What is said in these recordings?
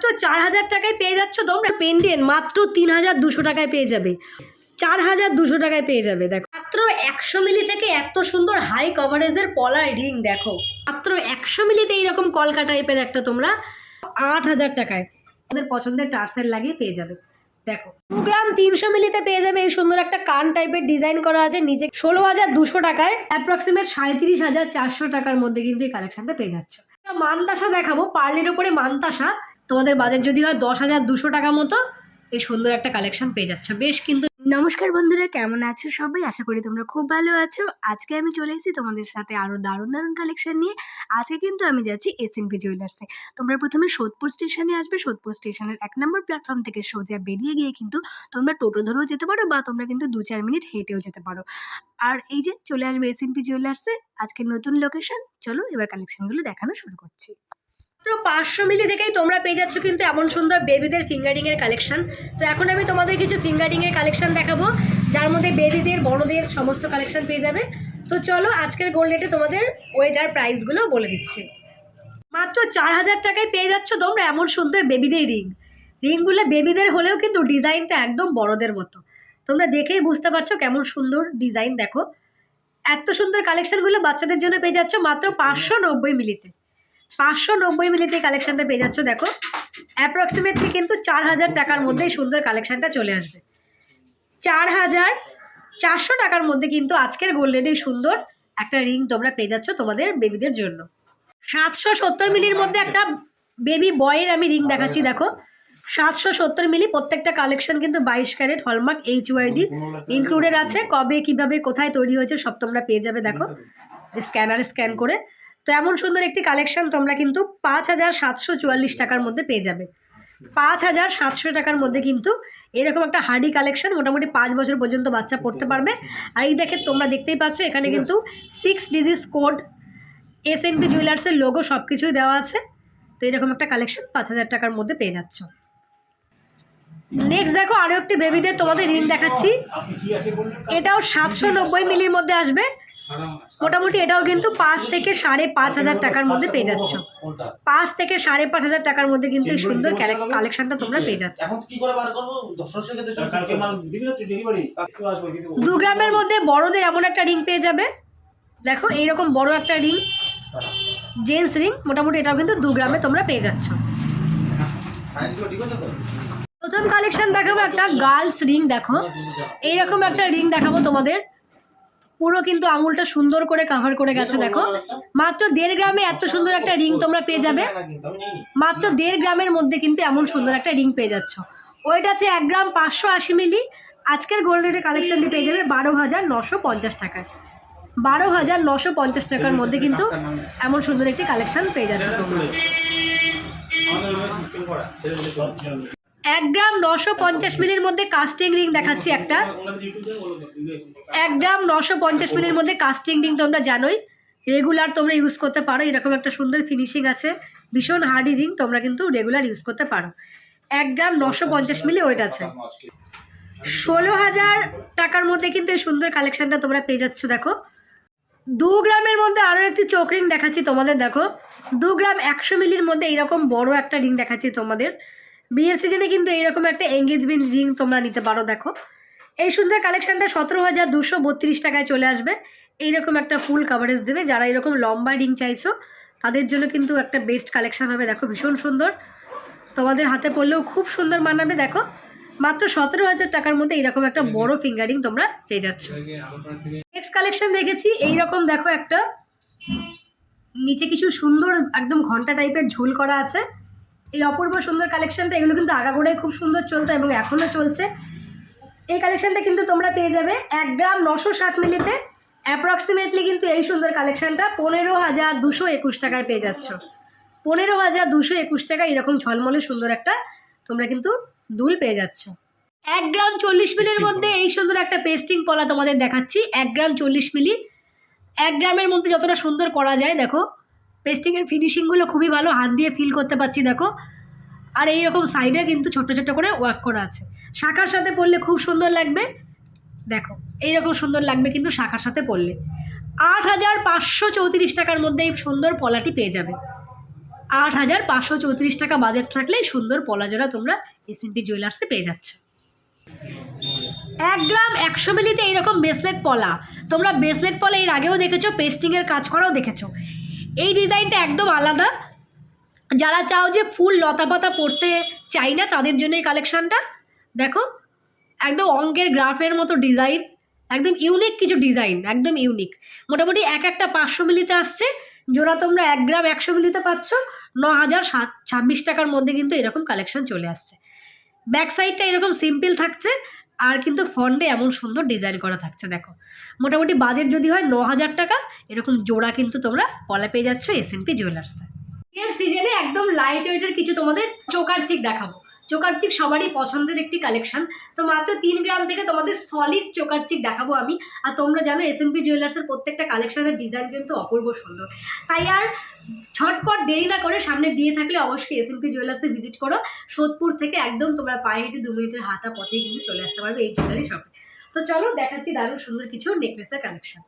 মাত্র চার হাজার টাকায় পেয়ে যাচ্ছ তোমরা। পেন্ডেন্ট মাত্র তিন হাজার দুশো টাকায় পেয়ে যাবে। চার হাজার দুশো টাকায় পেয়ে যাবে, দেখো। মাত্র একশো মিলি থেকে এত সুন্দর হাই কভারেজের পলার রিং দেখো। মাত্র একশো মিলিতে এইরকম কলকা টাইপের একটা তোমরা আট হাজার টাকায় আমাদের পছন্দের টার্সেল লাগিয়ে পেয়ে যাবে, দেখো। গ্রাম তিনশো মিলিতে পেয়ে যাবে এই সুন্দর একটা কান টাইপের ডিজাইন করা আছে, নিচে ষোলো হাজার দুশো টাকায় অ্যাপ্রক্সিমেট সাঁত্রিশ হাজার চারশো টাকার মধ্যে কিন্তু এই কালেকশনটা পেয়ে যাচ্ছ। মানতাসা দেখাবো, পার্লের উপরে মানতাসা। তোমাদের বাজেট যদি হয় দশ হাজার দুশো টাকা মতো, এই সুন্দর একটা কালেকশন পেয়ে যাচ্ছ। বেশ কিন্তু নমস্কার বন্ধুরা, কেমন আছো সবাই? আশা করি তোমরা খুব ভালো আছো। আজকে আমি চলে এসেছি তোমাদের সাথে আরও দারুণ দারুণ কালেকশন নিয়ে। আজকে কিন্তু আমি যাচ্ছি এস এন পি জুয়েলার্সে তোমরা প্রথমে সোদপুর স্টেশনে আসবে। সোদপুর স্টেশনের এক নম্বর প্ল্যাটফর্ম থেকে সোজা বেরিয়ে গিয়ে কিন্তু তোমরা টোটো ধরেও যেতে পারো বা তোমরা কিন্তু দু চার মিনিট হেঁটেও যেতে পারো। আর এই যে চলে আসবে এস এন পি জুয়েলার্সে আজকে নতুন লোকেশন চলো এবার কালেকশনগুলো দেখানো শুরু করছি। মাত্র পাঁচশো মিলি থেকেই তোমরা পেয়ে যাচ্ছ কিন্তু এমন সুন্দর বেবিদের ফিঙ্গারিংয়ের কালেকশন তো এখন আমি তোমাদের কিছু ফিঙ্গারিংয়ের কালেকশন দেখাবো, যার মধ্যে বেবিদের বড়দের সমস্ত কালেকশন পেয়ে যাবে। তো চলো আজকের গোল্ড রেটে তোমাদের ওয়েট আর প্রাইসগুলো বলে দিচ্ছি। মাত্র চার হাজার টাকায় পেয়ে যাচ্ছ তোমরা এমন সুন্দর বেবিদের রিং রিংগুলো বেবিদের হলেও কিন্তু ডিজাইনটা একদম বড়দের মতো। তোমরা দেখেই বুঝতে পারছ কেমন সুন্দর ডিজাইন দেখো। এত সুন্দর কালেকশনগুলো বাচ্চাদের জন্য পেয়ে যাচ্ছ মাত্র পাঁচশো নব্বই মিলিতে। পাঁচশো নব্বই মিলিতে কালেকশনটা পেয়ে যাচ্ছ, দেখো। অ্যাপ্রক্সিমেটলি কিন্তু চার হাজার টাকার মধ্যে এই সুন্দর কালেকশনটা চলে আসবে। চার হাজার চারশো টাকার মধ্যে কিন্তু আজকের গোল্ডেনের সুন্দর একটা রিং তোমরা পেয়ে যাচ্ছ তোমাদের বেবিদের জন্য। সাতশো সত্তর মিলির মধ্যে একটা বেবি বয়ের আমি রিং দেখাচ্ছি, দেখো। সাতশো সত্তর মিলি প্রত্যেকটা কালেকশন কিন্তু বাইশ carat hallmark H UID included আছে। কবে, কীভাবে, কোথায় তৈরি হয়েছে সব তোমরা পেয়ে যাবে, দেখো। স্ক্যানারে স্ক্যান করে। তো এমন সুন্দর একটি কালেকশন তোমরা কিন্তু পাঁচ হাজার সাতশো চুয়াল্লিশ টাকার মধ্যে পেয়ে যাবে। পাঁচ হাজার সাতশো টাকার মধ্যে কিন্তু এরকম একটা হার্ডি কালেকশন মোটামুটি পাঁচ বছর পর্যন্ত বাচ্চা পড়তে পারবে। আর এই দেখে তোমরা দেখতেই পাচ্ছ এখানে কিন্তু six digit code S N P জুয়েলার্সের logo সব কিছুই দেওয়া আছে। তো এরকম একটা কালেকশন পাঁচ হাজার টাকার মধ্যে পেয়ে যাচ্ছ। নেক্সট দেখো আরও একটি বেবিদের তোমাদের রিং দেখাচ্ছি। এটাও সাতশো নব্বই মিলির মধ্যে আসবে। মোটামুটি এটাও কিন্তু পাঁচ থেকে সাড়ে পাঁচ হাজার টাকার মধ্যে পেয়ে যাচ্ছ। পাঁচ থেকে সাড়ে পাঁচ হাজার টাকার মধ্যে কিন্তু এই সুন্দর কালেকশনটা তোমরা পেয়ে যাচ্ছ। দু গ্রামের মধ্যে বড়দের এমন একটা রিং পেয়ে যাবে। দেখো এইরকম বড় একটা রিং জেন্টস রিং মোটামুটি এটাও কিন্তু দু গ্রামে তোমরা পেয়ে যাচ্ছ। প্রথম কালেকশন দেখাবো একটা গার্লস রিং দেখো। এইরকম একটা রিং দেখাবো তোমাদের। পুরো কিন্তু আঙুলটা সুন্দর করে কাভার করে গেছে দেখো মাত্র দেড় গ্রামে এত সুন্দর একটা রিং তোমরা পেয়ে যাবে। নিইনি। মাত্র দেড় গ্রামের মধ্যে কিন্তু এমন সুন্দর একটা রিং পেয়ে যাচ্ছ। ওইটা আছে এক গ্রাম পাঁচশো আশি মিলি। আজকের গোল্ড রেটের কালেকশন দিয়ে পেয়ে যাবে বারো হাজার নশো পঞ্চাশ টাকায়। বারো হাজার নশো পঞ্চাশ টাকার মধ্যে কিন্তু এমন সুন্দর একটি কালেকশন পেয়ে যাচ্ছ তোমরা। এক গ্রাম নশো পঞ্চাশ মিলির মধ্যে কাস্টিং রিং দেখাচ্ছি একটা। এক গ্রাম নশো পঞ্চাশ মিলির মধ্যে কাস্টিং রিং তোমরা জানোই। রেগুলার তোমরা ইউজ করতে পারো, এরকম একটা সুন্দর ফিনিশিং আছে। ভীষণ হার্ডি রিং তোমরা কিন্তু রেগুলার ইউজ করতে পারো। এক গ্রাম নশো পঞ্চাশ মিলি ওয়েট আছে। ষোলো হাজার টাকার মধ্যে কিন্তু এই সুন্দর কালেকশানটা তোমরা পেয়ে যাচ্ছ, দেখো। দু গ্রামের মধ্যে আরও একটি চোখ রিং দেখাচ্ছি তোমাদের, দেখো। দু গ্রাম একশো মিলির মধ্যে এইরকম বড় একটা রিং দেখাচ্ছি তোমাদের। বিয়ের সিজনে কিন্তু এইরকম একটা এঙ্গেজমেন্ট রিং তোমরা নিতে পারো দেখো। এই সুন্দর কালেকশনটা সতেরো হাজার দুশো বত্রিশ টাকায় চলে আসবে। এইরকম একটা ফুল কাভারেজ দেবে। যারা এরকম লম্বা রিং চাইছো তাদের জন্য কিন্তু একটা বেস্ট কালেকশন হবে। দেখো ভীষণ সুন্দর। তোমাদের হাতে পড়লেও খুব সুন্দর মানাবে দেখো। মাত্র সতেরো হাজার টাকার মধ্যে এরকম একটা বড় ফিঙ্গারিং তোমরা পেয়ে যাচ্ছ। নেক্সট কালেকশন রেখেছি এইরকম দেখো একটা নিচে কিছু সুন্দর একদম ঘণ্টা টাইপের ঝুল করা আছে। এই অপূর্ব সুন্দর কালেকশানটা এগুলো কিন্তু আগাগোড়াই খুব সুন্দর চলতো এবং এখনও চলছে। এই কালেকশানটা কিন্তু তোমরা পেয়ে যাবে এক গ্রাম নশো ষাট মিলিতে। অ্যাপ্রক্সিমেটলি কিন্তু এই সুন্দর কালেকশানটা পনেরো হাজার দুশো একুশ টাকায় পেয়ে যাচ্ছ। পনেরো হাজার দুশো একুশ টাকা এরকম ঝলমলে সুন্দর একটা তোমরা কিন্তু দুল পেয়ে যাচ্ছ। এক গ্রাম চল্লিশ মিলির মধ্যে এই সুন্দর একটা পেস্টিং পলা তোমাদের দেখাচ্ছি। এক গ্রাম চল্লিশ মিলি। এক গ্রামের মধ্যে যতটা সুন্দর করা যায় দেখো। পেস্টিংয়ের ফিনিশিংগুলো খুবই ভালো, হাত দিয়ে ফিল করতে পারছি, দেখো। আর এই রকম সাইডে কিন্তু ছোট্ট ছোট্ট করে ওয়ার্ক করা আছে। শাখার সাথে পরলে খুব সুন্দর লাগবে। দেখো এই রকম সুন্দর লাগবে কিন্তু শাখার সাথে পরলে আট হাজার পাঁচশো চৌত্রিশ টাকার মধ্যে এই সুন্দর পলাটি পেয়ে যাবে। আট হাজার পাঁচশো চৌত্রিশ টাকা বাজেট থাকলে সুন্দর পলাজোড়া তোমরা এসএনপি জুয়েলার্সে পেয়ে যাচ্ছ। এক গ্রাম একশো মিলিতে এইরকম ব্রেসলেট পলা। তোমরা ব্রেসলেট পলা এর আগেও দেখেছ পেস্টিংয়ের কাজ করাও দেখেছ। এই ডিজাইনটা একদম আলাদা। যারা চাও যে ফুল লতা পাতা পড়তে চাই না, তাদের জন্য এই কালেকশানটা। দেখো, একদম অঙ্কের গ্রাফের মতো ডিজাইন, একদম ইউনিক কিছু ডিজাইন, একদম ইউনিক মোটামুটি এক একটা পাঁচশো মিলিতে আসছে। জোড়া তোমরা এক গ্রাম একশো মিলিতে পাচ্ছ। ন হাজার সাত, ছাব্বিশ টাকার মধ্যে কিন্তু এরকম কালেকশান চলে আসছে। ব্যাক সাইডটা এরকম সিম্পল থাকছে। আর কিন্তু ফন্ডে এমন সুন্দর ডিজাইন করা থাকছে দেখো। মোটামুটি বাজেট যদি হয় ন হাজার টাকা এরকম জোড়া কিন্তু তোমরা পলা পেয়ে যাচ্ছ এস এম পি জুয়েলার্সে এর সিজনে একদম লাইট ওয়েটের কিছু তোমাদের চোখার চিক দেখাবো। চোকার চিক সবারই পছন্দের একটি কালেকশন তো মাত্র তিন গ্রাম থেকে তোমাদের সলিড চোকার চিক দেখাবো আমি। আর তোমরা জানো এস এন পি জুয়েলার্সের প্রত্যেকটা কালেকশনের ডিজাইন কিন্তু অপূর্ব সুন্দর। তাই আর ছটপট দেরি না করে সামনে বিয়ে থাকলে অবশ্যই এস এন পি জুয়েলার্সে ভিজিট করো। সোদপুর থেকে একদম তোমরা পায়ে হেঁটে দু মিনিটের হাঁটা পথেই কিন্তু চলে আসতে পারবে এই জুয়েলারি শপে তো চলো দেখাচ্ছি দারুণ সুন্দর কিছু নেকলেসের কালেকশন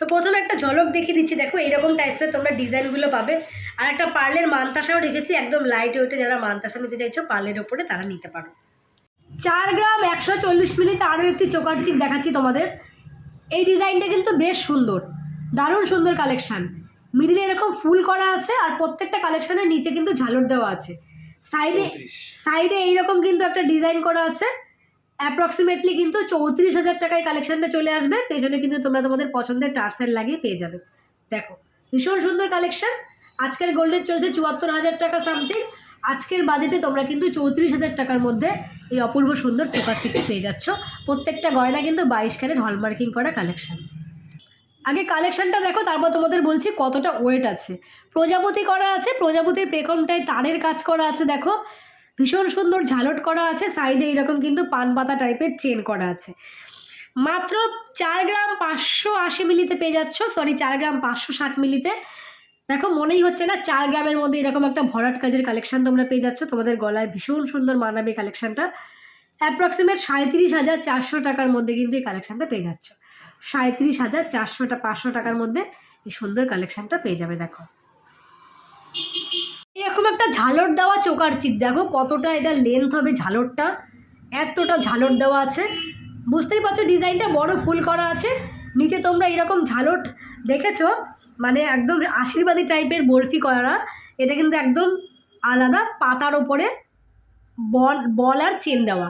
তো প্রথমে একটা ঝলক দেখিয়ে দিচ্ছি। দেখো, এইরকম টাইপসের তোমরা ডিজাইনগুলো পাবে। আর একটা পার্লের মানতাসাও রেখেছি একদম লাইট ওয়েটে যারা মানতাসা নিতে চাইছো পার্লের ওপরে তারা নিতে পারো। চার গ্রাম একশো চল্লিশ মিলিতে আরও একটি চোকার চিক দেখাচ্ছি তোমাদের। এই ডিজাইনটা কিন্তু বেশ সুন্দর দারুণ সুন্দর কালেকশান মিডিলে এরকম ফুল করা আছে আর প্রত্যেকটা কালেকশানের নিচে কিন্তু ঝালর দেওয়া আছে। সাইডে সাইডে এইরকম কিন্তু একটা ডিজাইন করা আছে। অ্যাপ্রক্সিমেটলি কিন্তু চৌত্রিশ হাজার টাকায় কালেকশানটা চলে আসবে। পেছনে কিন্তু তোমরা তোমাদের পছন্দের টার্সেল লাগিয়ে পেয়ে যাবে। দেখো ভীষণ সুন্দর কালেকশন আজকের গোল্ডের চলছে চুয়াত্তর হাজার টাকা সামথিং আজকের বাজেটে তোমরা কিন্তু চৌত্রিশ হাজার টাকার মধ্যে এই অপূর্ব সুন্দর চোকার চিকটি পেয়ে যাচ্ছ। প্রত্যেকটা গয়না কিন্তু বাইশ ক্যারেট হলমার্কিং করা কালেকশন আগে কালেকশনটা দেখো, তারপর তোমাদের বলছি কতটা ওয়েট আছে। প্রজাপতি করা আছে, প্রজাপতির পেখমটায় তারের কাজ করা আছে, দেখো। ভীষণ সুন্দর ঝালট করা আছে সাইডে এরকম কিন্তু পান পাতা টাইপের চেন করা আছে। মাত্র চার গ্রাম পাঁচশো আশি মিলিতে পেয়ে যাচ্ছ সরি চার গ্রাম পাঁচশো ষাট মিলিতে। দেখো, মনেই হচ্ছে না, চার গ্রামের মধ্যে এরকম একটা ভরাট কাজের কালেকশন তোমরা পেয়ে যাচ্ছ। তোমাদের গলায় ভীষণ সুন্দর মানাবে কালেকশনটা অ্যাপ্রক্সিমেট সাঁত্রিশ হাজার চারশো টাকার মধ্যে কিন্তু এই কালেকশনটা পেয়ে যাচ্ছ। সাঁত্রিশ হাজার চারশোটা পাঁচশো টাকার মধ্যে এই সুন্দর কালেকশনটা পেয়ে যাবে, দেখো। এরকম একটা ঝালর দেওয়া চোকার চিক দেখো কতটা এটা লেন্থ হবে ঝালরটা। এতটা ঝালর দেওয়া আছে। বুঝতেই পারছ ডিজাইনটা বড় ফুল করা আছে। নিচে তোমরা এরকম ঝালট দেখেছ? মানে একদম আশীর্বাদী টাইপের বরফি করা এটা কিন্তু একদম আলাদা পাতার ওপরে বল বল আর চেন দেওয়া।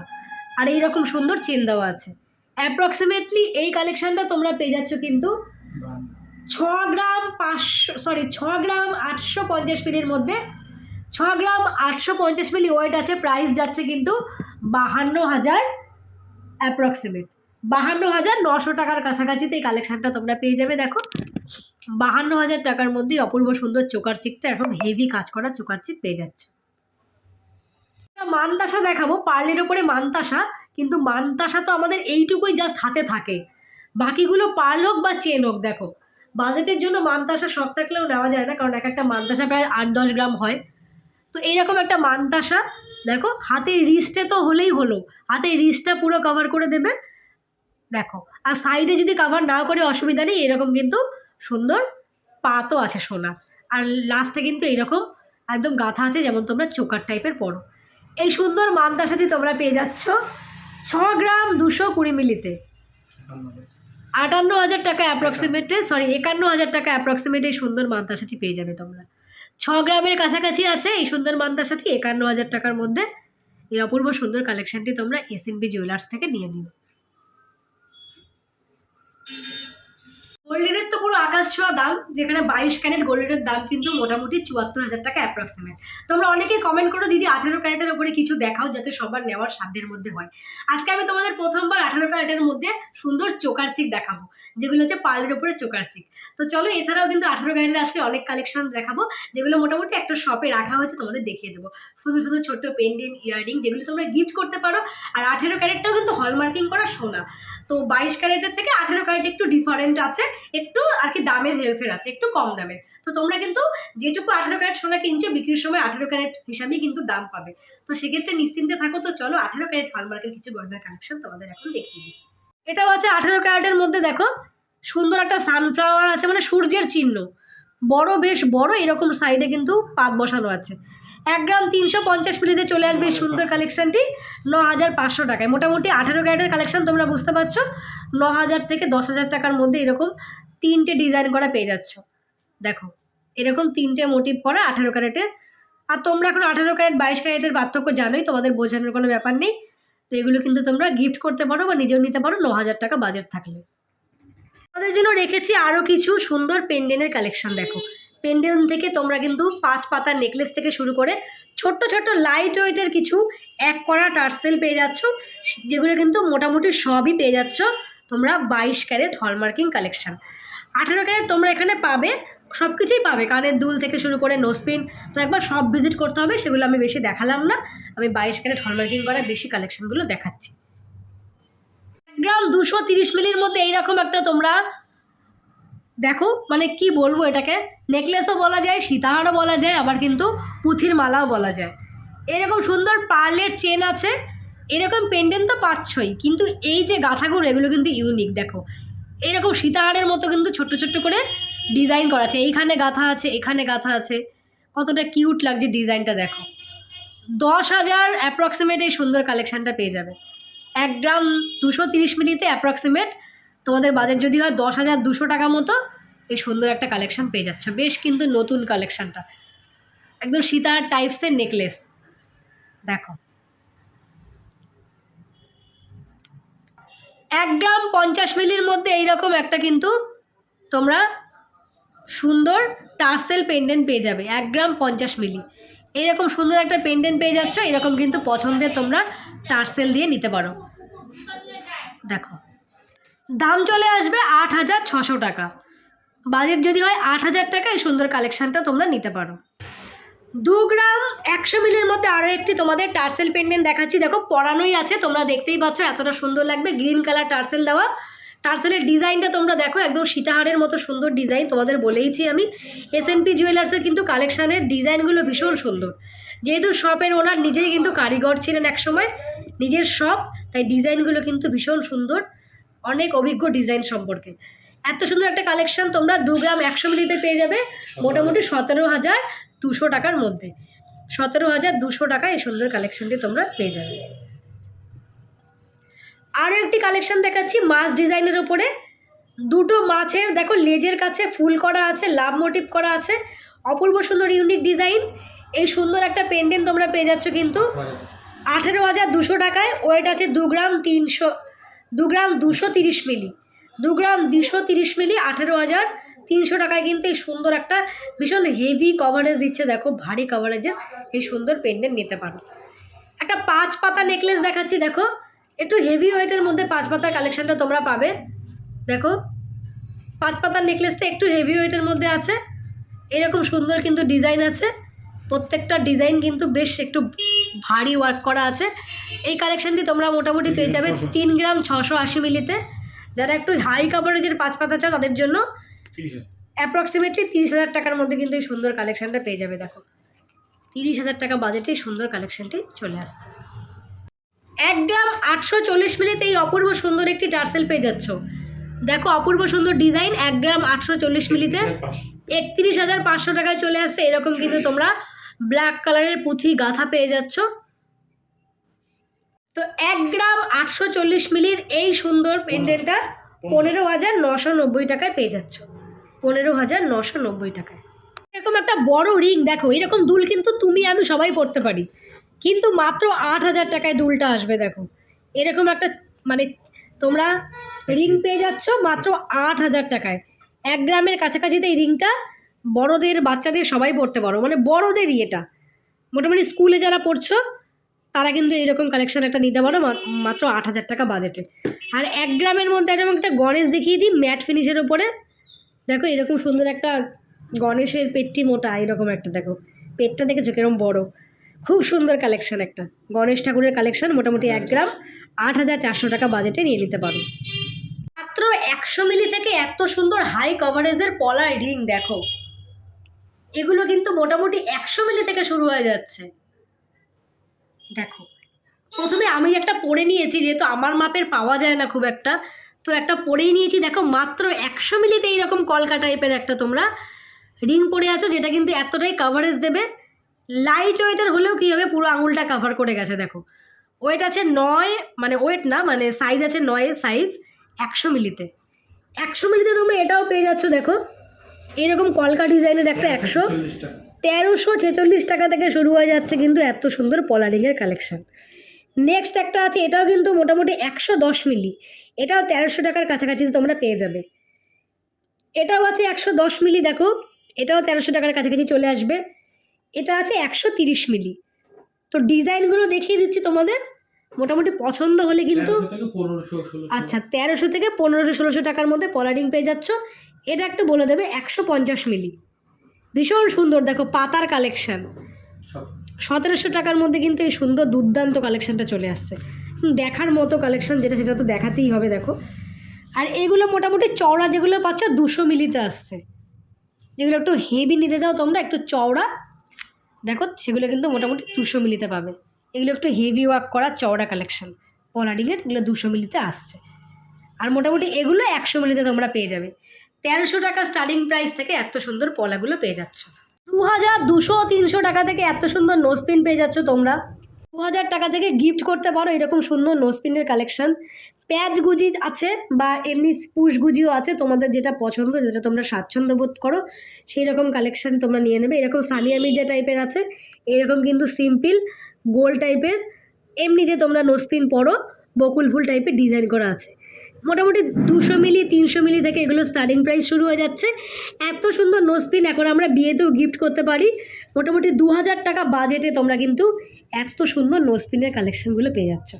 আর এইরকম সুন্দর চেন দেওয়া আছে। অ্যাপ্রক্সিমেটলি এই কালেকশানটা তোমরা পেয়ে যাচ্ছ কিন্তু ছ গ্রাম পাঁচশো সরি ছ গ্রাম আটশো পঞ্চাশ মিলির মধ্যে। ছ গ্রাম আটশো পঞ্চাশ মিলি ওয়েট আছে প্রাইস যাচ্ছে কিন্তু বাহান্ন হাজার অ্যাপ্রক্সিমেট বাহান্ন হাজার নশো টাকার কাছাকাছিতে এই কালেকশানটা তোমরা পেয়ে যাবে, দেখো। বাহান্ন হাজার টাকার মধ্যেই অপূর্ব সুন্দর চোকার চিকটা এরকম হেভি কাজ করা চোকার চিক পেয়ে যাচ্ছে। মানতাসা দেখাবো, পার্লের ওপরে মানতাসা, কিন্তু মানতাসা তো আমাদের এইটুকুই জাস্ট হাতে থাকে। বাকিগুলো পার্ল হোক বা চেন হোক, দেখো বাজেটের জন্য মানতাসা শখ থাকলেও নেওয়া যায় না, কারণ এক একটা মানতাসা প্রায় আট দশ গ্রাম হয়। তো এইরকম একটা মানতাসা, দেখো হাতের রিস্টে তো হলেই হলো, হাতে রিস্টটা পুরো কভার করে দেবে। দেখো, আর সাইডে যদি কভার না করে অসুবিধা নেই, এরকম কিন্তু সুন্দর পাতও আছে সোনা। আর লাস্টে কিন্তু এইরকম একদম গাঁথা আছে যেমন তোমরা চোকার টাইপের পড়ো এই সুন্দর মানতাসাটি তোমরা পেয়ে যাচ্ছ ছ গ্রাম দুশো কুড়ি মিলিতে। আটান্ন হাজার টাকা অ্যাপ্রক্সিমেটে সরি একান্ন হাজার টাকা অ্যাপ্রক্সিমেটে এই সুন্দর মান্তাসাটি পেয়ে যাবে তোমরা। ছ গ্রামের কাছাকাছি আছে এই সুন্দর মান্তাসাটি একান্ন হাজার টাকার মধ্যে। এই অপূর্ব সুন্দর কালেকশনটি তোমরা এসএনবি জুয়েলার্স থেকে নিয়ে নিও। গোল্ডেনের তো পুরো আকাশ ছোঁয়া দাম, যেখানে বাইশ ক্যারেট গোল্ডেনের দাম কিন্তু মোটামুটি চুয়াত্তর হাজার টাকা অ্যাপ্রক্সিমেট তোমরা অনেকেই কমেন্ট করো, দিদি, আঠেরো ক্যারেটের ওপরে কিছু দেখাও যাতে সবার নেওয়ার সাধ্যের মধ্যে হয়। আজকে আমি তোমাদের প্রথমবার আঠেরো ক্যারেটের মধ্যে সুন্দর চোকার চিক দেখাবো, যেগুলো হচ্ছে পার্লের ওপরে চোকার চিক। তো চলো, এছাড়াও কিন্তু আঠেরো ক্যারেটের আজকে অনেক কালেকশন দেখাবো, যেগুলো মোটামুটি একটা শপে রাখা হয়েছে, তোমাদের দেখিয়ে দেবো। সুন্দর সুন্দর ছোট্ট পেন্ডেন্ট ইয়াররিং যেগুলো তোমরা গিফট করতে পারো, আর আঠেরো ক্যারেটটাও কিন্তু হলমার্কিং করা সোনা। তো বাইশ ক্যারেটের থেকে আঠেরো ক্যারেট একটু ডিফারেন্ট আছে, একটু আর কি দামের হেরফের আছে, একটু কম দামের। তো তোমরা কিন্তু যেটুকু আঠেরো ক্যারেট সোনা কিনছো, বিক্রির সময় আঠেরো ক্যারেট হিসাবেই কিন্তু দাম পাবে। তো সেক্ষেত্রে নিশ্চিন্তে থাকো, তো চলো আঠেরো ক্যারেট হলমার্কের কিছু গয়নার কালেকশন তোমাদের এখন দেখিয়ে দিই। এটাও আছে আঠেরো ক্যারেটের মধ্যে, দেখো, সুন্দর একটা সানফ্লাওয়ার আছে মানে সূর্যের চিহ্ন। বড় বেশ বড়, এরকম সাইডে কিন্তু পাত বসানো আছে। এক গ্রাম তিনশো পঞ্চাশ মিলিতে চলে আসবে এই সুন্দর কালেকশানটি ন হাজার পাঁচশো টাকায়। মোটামুটি আঠারো ক্যারেটের কালেকশান তোমরা বুঝতে পারছ। ন হাজার থেকে দশ হাজার টাকার মধ্যে এরকম তিনটে ডিজাইন করা পেয়ে যাচ্ছ। দেখো এরকম তিনটে মোটিভ করা আঠারো ক্যারেটের। আর তোমরা এখন আঠারো ক্যারেট বাইশ ক্যারেটের পার্থক্য জানোই তোমাদের বোঝানোর কোনো ব্যাপার নেই। তো এগুলো কিন্তু তোমরা গিফট করতে পারো বা নিজেও নিতে পারো ন হাজার টাকা বাজেট থাকলে। আমাদের জন্য রেখেছি আরও কিছু সুন্দর পেন্ডেনের কালেকশন দেখো। পেন্ডেন্ট থেকে তোমরা কিন্তু পাঁচ পাতার নেকলেস থেকে শুরু করে ছোট্ট ছোট্ট লাইট ওয়েটের কিছু এক করা টার্সেল পেয়ে যাচ্ছ, যেগুলো কিন্তু মোটামুটি সবই পেয়ে যাচ্ছ তোমরা বাইশ ক্যারেট হলমার্কিং কালেকশন আঠেরো ক্যারেট তোমরা এখানে পাবে সব কিছুই পাবে, কানের দুল থেকে শুরু করে নোসপিন তো একবার সব ভিজিট করতে হবে, সেগুলো আমি বেশি দেখালাম না, আমি বাইশ ক্যারেট হলমার্কিং করা বেশি কালেকশনগুলো দেখাচ্ছি। গ্রাম দুশো তিরিশ মিলির মধ্যে এইরকম একটা তোমরা দেখো মানে কি বলব এটাকে? নেকলেসও বলা যায় সীতাহারও বলা যায়, আবার কিন্তু পুঁথির মালাও বলা যায়। এরকম সুন্দর পার্লের চেন আছে, এরকম পেন্ডেন্ট তো পাচ্ছই, কিন্তু এই যে গাঁথাগুলো এগুলো কিন্তু ইউনিক দেখো। এরকম সীতাহারের মতো কিন্তু ছোট্ট ছোট্ট করে ডিজাইন করা আছে। এইখানে গাঁথা আছে, এখানে গাঁথা আছে। কতটা কিউট লাগছে ডিজাইনটা দেখো। দশ হাজার অ্যাপ্রক্সিমেট এই সুন্দর কালেকশানটা পেয়ে যাবে। এক গ্রাম দুশো তিরিশ মিলিতে অ্যাপ্রক্সিমেট তোমাদের বাজেট যদি হয় দশ হাজার দুশো টাকা মতো, এই সুন্দর একটা কালেকশন পেয়ে যাচ্ছ। বেশ কিন্তু নতুন কালেকশানটা একদম সীতার টাইপসের নেকলেস দেখো। এক গ্রাম পঞ্চাশ মিলির মধ্যে এইরকম একটা কিন্তু তোমরা সুন্দর টার্সেল পেন্ডেন্ট পেয়ে যাবে। এক গ্রাম পঞ্চাশ মিলি। এইরকম সুন্দর একটা পেন্ডেন্ট পেয়ে যাচ্ছ এরকম কিন্তু পছন্দের তোমরা টার্সেল দিয়ে নিতে পারো। দেখো। দাম চলে আসবে আট হাজার ছশো টাকা। বাজেট যদি হয় আট হাজার টাকা, এই সুন্দর কালেকশানটা তোমরা নিতে পারো। দু গ্রাম একশো মিলের মধ্যে আরও একটি তোমাদের টার্সেল পেন্ডেন্ট দেখাচ্ছি। দেখো, পরানোই আছে, তোমরা দেখতেই পাচ্ছ এতটা সুন্দর লাগবে। গ্রিন কালার টার্সেল দেওয়া। টার্সেলের ডিজাইনটা তোমরা দেখো, একদম সীতাহারের মতো সুন্দর ডিজাইন, তোমাদের বলেইছি আমি। এস এন পি জুয়েলার্সের কিন্তু কালেকশানের ডিজাইনগুলো ভীষণ সুন্দর। যেহেতু শপের ওনার নিজেই কিন্তু কারিগর ছিলেন একসময়, নিজের শপ তাই ডিজাইনগুলো কিন্তু ভীষণ সুন্দর। অনেক অভিজ্ঞ ডিজাইন সম্পর্কে। এত সুন্দর একটা কালেকশন তোমরা দু গ্রাম একশো মিলিতে পেয়ে যাবে মোটামুটি সতেরো হাজার দুশো টাকার মধ্যে। সতেরো হাজার দুশো টাকা এই সুন্দর কালেকশনটি তোমরা পেয়ে যাবে। আরও একটি কালেকশন দেখাচ্ছি মাছ ডিজাইনের ওপরে দুটো মাছের দেখো লেজের কাছে ফুল করা আছে লাভ মোটিভ করা আছে। অপূর্ব সুন্দর ইউনিক ডিজাইন এই সুন্দর একটা পেন্ডেন্ট তোমরা পেয়ে যাচ্ছ কিন্তু আঠেরো হাজার দুশো। টাকায়। ওয়েট আছে দু গ্রাম তিনশো দু গ্রাম দুশো তিরিশ মিলি। দু গ্রাম দুশো তিরিশ মিলি, আঠেরো হাজার তিনশো টাকায় কিন্তু এই সুন্দর একটা ভীষণ হেভি কভারেজ দিচ্ছে। দেখো, ভারী কভারেজের এই সুন্দর পেন্ডেন্ট নিতে পারো। একটা পাঁচ পাতা নেকলেস দেখাচ্ছি, দেখো। একটু হেভি ওয়েটের মধ্যে পাঁচ পাতার কালেকশানটা তোমরা পাবে। দেখো, পাঁচ পাতার নেকলেসটা একটু হেভি ওয়েটের মধ্যে আছে। এরকম সুন্দর কিন্তু ডিজাইন আছে। প্রত্যেকটা ডিজাইন কিন্তু বেশ একটু ভারী ওয়ার্ক করা আছে। এই কালেকশানটি তোমরা মোটামুটি পেয়ে যাবে তিন গ্রাম ছশো আশি মিলিতে। যারা একটু হাই কাভারেজের পাঁচ পাতা চাও তাদের জন্য অ্যাপ্রক্সিমেটলি তিরিশ হাজার টাকার মধ্যে কিন্তু এই সুন্দর কালেকশানটা পেয়ে যাবে দেখো। তিরিশ হাজার টাকা বাজেটে এই সুন্দর কালেকশানটি চলে আসছে। এক গ্রাম আটশো চল্লিশ মিলিতে এই অপূর্ব সুন্দর একটি টার্সেল পেয়ে যাচ্ছ। দেখো অপূর্ব সুন্দর ডিজাইন এক গ্রাম আটশো চল্লিশ মিলিতে একত্রিশ হাজার পাঁচশো টাকায় চলে আসছে। এরকম কিন্তু তোমরা ব্ল্যাক কালারের পুঁথি গাঁথা পেয়ে যাচ্ছ। তো এক গ্রাম আটশো চল্লিশ মিলির এই সুন্দর পেন্ডেন্টটা পনেরো হাজার নশো নব্বই টাকায় পেয়ে যাচ্ছ। পনেরো হাজার নশো নব্বই টাকায়। এরকম একটা বড় রিং দেখো এরকম দুল কিন্তু তুমি আমি সবাই পড়তে পারি। কিন্তু মাত্র আট হাজার টাকায় দুলটা আসবে দেখো। এরকম একটা মানে তোমরা রিং পেয়ে যাচ্ছ মাত্র আট হাজার টাকায়। এক গ্রামের কাছাকাছিতে এই রিংটা বড়দের, বাচ্চাদের সবাই পড়তে পারো। মানে বড়দেরই এটা। মোটামুটি স্কুলে যারা পড়ছো, তারা কিন্তু এরকম কালেকশন একটা নিতে পারো মাত্র আট হাজার টাকা বাজেটে আর এক গ্রামের মধ্যে এরকম একটা গণেশ দেখিয়ে দিই ম্যাট ফিনিশের ওপরে দেখো এরকম সুন্দর একটা গণেশের পেটটি মোটা, এরকম একটা দেখো। পেটটা দেখেছ কীরকম বড়? খুব সুন্দর কালেকশন একটা। গণেশ ঠাকুরের কালেকশন মোটামুটি এক গ্রাম আট হাজার চারশো টাকা বাজেটে নিয়ে নিতে পারো। মাত্র একশো মিলি থেকে এত সুন্দর হাই কভারেজের পলার রিং দেখো। এগুলো কিন্তু মোটামুটি একশো মিলি থেকে শুরু হয়ে যাচ্ছে। দেখো, প্রথমে আমি একটা পরে নিয়েছি, যেহেতু আমার মাপের পাওয়া যায় না খুব একটা। তো একটা পরেই নিয়েছি, দেখো মাত্র একশো মিলিতে এইরকম কলকা টাইপের একটা তোমরা রিং পরে আছো, যেটা কিন্তু এতটাই কাভারেজ দেবে। লাইট ওয়েটের হলেও কী হবে, পুরো আঙুলটা কাভার করে গেছে, দেখো। ওয়েট আছে নয় মানে ওয়েট না মানে সাইজ আছে নয় সাইজ একশো মিলিতে। একশো মিলিতে তোমরা এটাও পেয়ে যাচ্ছ, দেখো। এরকম কলকা ডিজাইনের একটা একশো তেরোশো ছেচল্লিশ টাকা থেকে শুরু হয়ে যাচ্ছে কিন্তু এত সুন্দর পলারিংয়ের কালেকশান। নেক্সট একটা আছে এটাও কিন্তু মোটামুটি একশো দশ মিলি। এটাও তেরোশো টাকার কাছাকাছি তোমরা পেয়ে যাবে। এটাও আছে একশো দশ মিলি দেখো। এটাও তেরোশো টাকার কাছাকাছি চলে আসবে। এটা আছে একশো তিরিশ মিলি। তো ডিজাইনগুলো দেখিয়ে দিচ্ছি তোমাদের। মোটামুটি পছন্দ হলে কিন্তু আচ্ছা তেরোশো থেকে পনেরোশো ষোলোশো টাকার মধ্যে পলারিং পেয়ে যাচ্ছ। এটা একটু বলে দেবে একশো পঞ্চাশ মিলি। ভীষণ সুন্দর দেখো পাতার কালেকশান সতেরোশো টাকার মধ্যে কিন্তু এই সুন্দর দুর্দান্ত কালেকশানটা চলে আসছে। দেখার মতো কালেকশান যেটা সেটা তো দেখাতেই হবে দেখো। আর এগুলো মোটামুটি চওড়া যেগুলো পাচ্ছ দুশো মিলিতে আসছে। যেগুলো একটু হেভি নিতে যাও তোমরা একটু চওড়া। দেখো সেগুলো কিন্তু মোটামুটি দুশো মিলিতে পাবে। এগুলো একটু হেভি ওয়ার্ক করা চওড়া কালেকশন পলারিংয়ের এগুলো দুশো মিলিতে আসছে। আর মোটামুটি এগুলো একশো মিলিতে তোমরা পেয়ে যাবে। তেরোশো টাকা স্টার্টিং প্রাইস থেকে এত সুন্দর পলাগুলো পেয়ে যাচ্ছ। দু হাজার দুশো তিনশো টাকা থেকে এত সুন্দর নোজপিন পেয়ে যাচ্ছ তোমরা। দু হাজার টাকা থেকে গিফট করতে পারো এরকম সুন্দর নোজপিনের কালেকশন প্যাচ গুজি আছে বা এমনি পুশ গুজিও আছে, তোমাদের যেটা পছন্দ, যেটা তোমরা স্বাচ্ছন্দ্য বোধ করো সেই রকম কালেকশন তোমরা নিয়ে নেবে। এরকম সানিয়া মির্জা টাইপের আছে, এরকম কিন্তু সিম্পল গোল টাইপের এমনি যে তোমরা নোজপিন পরো, বকুল ফুল টাইপের ডিজাইন করা আছে। মোটামুটি দুশো মিলি, তিনশো মিলি থেকে এগুলো স্টার্টিং প্রাইস শুরু হয়ে যাচ্ছে। এত সুন্দর নোজপিন এখন আমরা বিয়েতেও গিফট করতে পারি। মোটামুটি দু হাজার টাকা বাজেটে তোমরা কিন্তু এত সুন্দর নোজপিনের কালেকশানগুলো পেয়ে যাচ্ছ।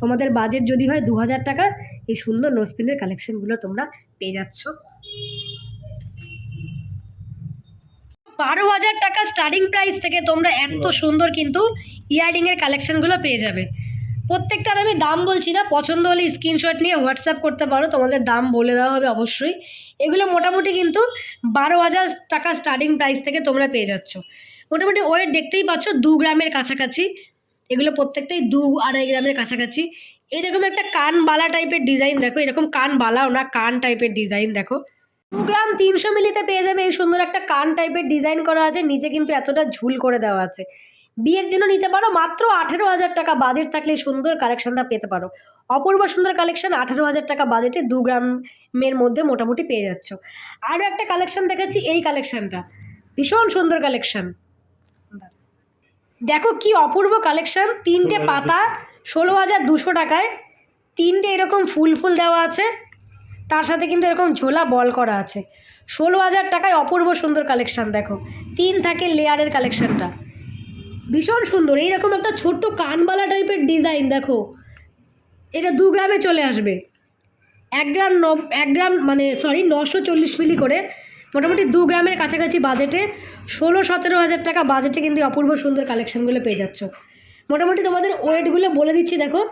তোমাদের বাজেট যদি হয় দু হাজার টাকা, এই সুন্দর নোজপিনের কালেকশানগুলো তোমরা পেয়ে যাচ্ছ। বারো হাজার টাকা স্টার্টিং প্রাইস থেকে তোমরা এত সুন্দর কিন্তু ইয়াররিংয়ের কালেকশানগুলো পেয়ে যাবে। প্রত্যেকটার আমি দাম বলছি না, পছন্দ হলে স্ক্রিনশট নিয়ে হোয়াটসঅ্যাপ করতে পারো, তোমাদের দাম বলে দেওয়া হবে অবশ্যই। এগুলো মোটামুটি কিন্তু বারো হাজার টাকা স্টার্টিং প্রাইস থেকে তোমরা পেয়ে যাচ্ছ। মোটামুটি ওয়েট দেখতেই পাচ্ছ দু গ্রামের কাছাকাছি। এগুলো প্রত্যেকটাই দু আড়াই গ্রামের কাছাকাছি। এরকম একটা কান বালা টাইপের ডিজাইন দেখো, এরকম কান বালাও না, কান টাইপের ডিজাইন দেখো। দু গ্রাম তিনশো মিলিতে পেয়ে যাবে, এই সুন্দর একটা কান টাইপের ডিজাইন করা আছে, নিচে কিন্তু এতটা ঝুল করে দেওয়া আছে। বিয়ের জন্য নিতে পারো মাত্র আঠেরো হাজার টাকা বাজেট থাকলে সুন্দর কালেকশনটা পেতে পারো। অপূর্ব সুন্দর কালেকশন আঠেরো হাজার টাকা বাজেটে দু গ্রামের মধ্যে মোটামুটি পেয়ে যাচ্ছ। আরও একটা কালেকশন দেখাচ্ছি এই কালেকশনটা ভীষণ সুন্দর কালেকশন দেখো কি অপূর্ব কালেকশন তিনটে পাতা ষোলো হাজার দুশো টাকায়। তিনটে এরকম ফুল ফুল দেওয়া আছে তার সাথে কিন্তু এরকম ঝোলা বল করা আছে। ষোলো হাজার টাকায় অপূর্ব সুন্দর কালেকশন দেখো। তিন থাকে লেয়ারের কালেকশনটা ভীষণ সুন্দর। এইরকম একটা ছোট্ট কানবালা টাইপের ডিজাইন দেখো। এটা দু গ্রামে চলে আসবে। এক গ্রাম ন, এক গ্রাম মানে সরি নশো চল্লিশ মিলি করে। মোটামুটি দু গ্রামের কাছাকাছি বাজেটে ষোলো, সতেরো হাজার টাকা বাজেটে কিন্তু অপূর্ব সুন্দর কালেকশনগুলো পেয়ে যাচ্ছ। মোটামুটি তোমাদের ওয়েটগুলো বলে দিচ্ছি, দেখো।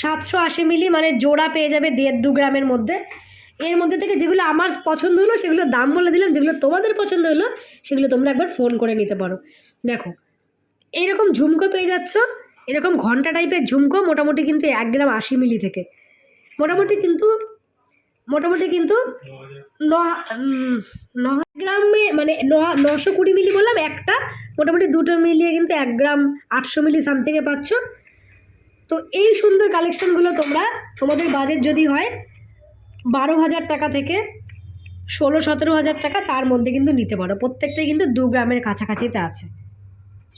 সাতশো আশি মিলি মানে জোড়া পেয়ে যাবে দেড়, দু গ্রামের মধ্যে। এর মধ্যে থেকে যেগুলো আমার পছন্দ হলো সেগুলো দাম বলে দিলাম। যেগুলো তোমাদের পছন্দ হলো, সেগুলো তোমরা একবার ফোন করে নিতে পারো। দেখো এইরকম ঝুমকো পেয়ে যাচ্ছ, এরকম ঘণ্টা টাইপের ঝুমকো মোটামুটি কিন্তু এক গ্রাম আশি মিলি থেকে। মোটামুটি কিন্তু মোটামুটি কিন্তু ন ন গ্রামে মানে ন, নশো কুড়ি মিলি বললাম একটা, মোটামুটি দুটো মিলিয়ে কিন্তু এক গ্রাম আটশো মিলি সামথিংয়ে পাচ্ছ। তো এই সুন্দর কালেকশানগুলো তোমরা, তোমাদের বাজেট যদি হয় বারো হাজার টাকা থেকে ষোলো সতেরো হাজার টাকা তার মধ্যে কিন্তু নিতে পারো। প্রত্যেকটাই কিন্তু দু গ্রামের কাছাকাছিতে আছে।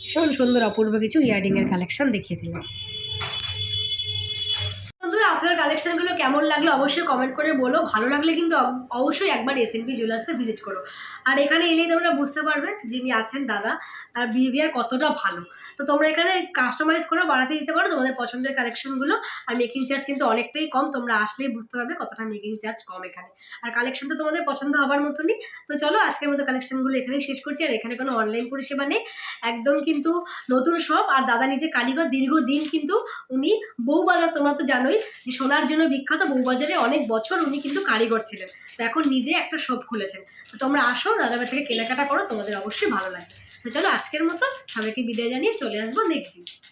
ভীষণ সুন্দর অপূর্ব কিছু ইয়াররিংয়ের কালেকশন দেখিয়ে দিলাম। বন্ধুরা আজকের কালেকশনগুলো কেমন লাগল অবশ্যই কমেন্ট করে বলো। ভালো লাগলে কিন্তু অব- অবশ্যই একবার এসএনপি জুয়েলার্সে ভিজিট করো। আর এখানে এলেই তোমরা বুঝতে পারবে যিনি আছেন দাদা, তার বিহেভিয়ার কতটা ভালো। তো তোমরা এখানে কাস্টমাইজ করেও বাড়াতে দিতে পারো তোমাদের পছন্দের কালেকশনগুলো। আর মেকিং চার্জ কিন্তু অনেকটাই কম, তোমরা আসলেই বুঝতে পারবে কতটা মেকিং চার্জ কম এখানে। আর কালেকশন তো তোমাদের পছন্দ হবার মতনই। তো চলো আজকের মতো কালেকশনগুলো এখানেই শেষ করছি। আর এখানে কোনো অনলাইন পরিষেবা নেই। একদম কিন্তু নতুন সব আর দাদা নিজে কারিগর, দীর্ঘদিন কিন্তু উনি বউ বাজার তোমরা তো জানোই। যে সোনার জন্য বিখ্যাত বউবাজারে অনেক বছর উনি কিন্তু কারিগর ছিলেন। তো এখন নিজে একটা শপ খুলেছেন। তো তোমরা আসো দাদাবার থেকে কেনাকাটা করো, তোমাদের অবশ্যই ভালো লাগে তো চলো, আজকের মতো সবাইকে বিদায় জানিয়ে চলে আসব নেক্সট দিন।